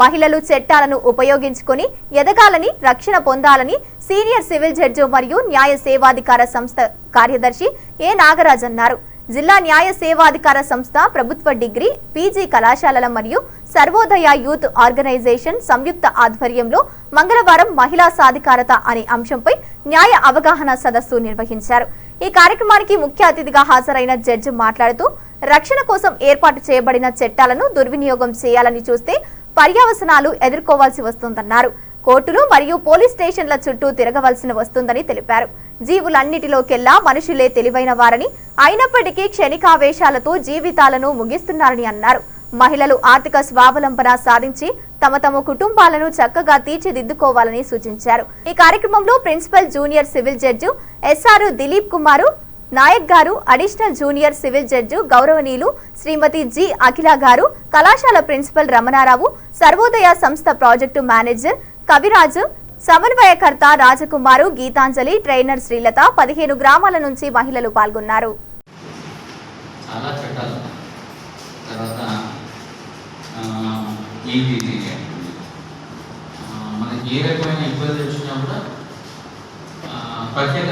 మహిళలు చట్టాలను ఉపయోగించుకుని ఎదగాలని రక్షణ పొందాలని సీనియర్ సివిల్ జడ్జి మరియు న్యాయ సేవాధికార సంస్థ కార్యదర్శి ఏ నాగరాజ్ అన్నారు. జిల్లా న్యాయ సేవాధికార సంస్థ ప్రభుత్వ డిగ్రీ పీజీ కళాశాలల మరియు సర్వోదయ యూత్ ఆర్గనైజేషన్ సంయుక్త ఆధ్వర్యంలో మంగళవారం మహిళా సాధికారత అనే అంశంపై న్యాయ అవగాహన సదస్సు నిర్వహించారు. ఈ కార్యక్రమానికి ముఖ్య అతిథిగా హాజరైన జడ్జి మాట్లాడుతూ రక్షణ కోసం ఏర్పాటు చేయబడిన చట్టాలను దుర్వినియోగం చేయాలని చూస్తే పర్యవసనాలు ఎదుర్కోవాల్సి వస్తుందన్నారు. కోర్టులు మరియు పోలీస్ స్టేషన్ల చుట్టూ తిరగవలసిన వస్తుందని తెలిపారు. జీవులన్నిటిలోకెల్లా మనుషులే తెలివైన వారని అయినప్పటికీ క్షణికావేశాలతో జీవితాలను ముగిస్తున్నారని అన్నారు. మహిళలు ఆర్థిక స్వావలంబన సాధించి తమ తమ కుటుంబాలను చక్కగా తీర్చిదిద్దుకోవాలని సూచించారు. ఈ కార్యక్రమంలో principal junior civil judge SR Dileep Kumar Naik garu additional junior civil judge గౌరవనీయులు శ్రీమతి జి. అఖిల గారు కళాశాల ప్రిన్సిపల్ రమణారావు సర్వోదయ సంస్థ ప్రాజెక్టు మేనేజర్ కవిరాజు సమన్వయకర్త రాజకుమారు గీతాంజలి ట్రైనర్ శ్రీలత పదిహేను గ్రామాల నుంచి మహిళలు పాల్గొన్నారు. చాలా చట్టాలు. తర్వాత మనకి ఏ రకమైన ఇబ్బంది వచ్చినా కూడా ప్రత్యేక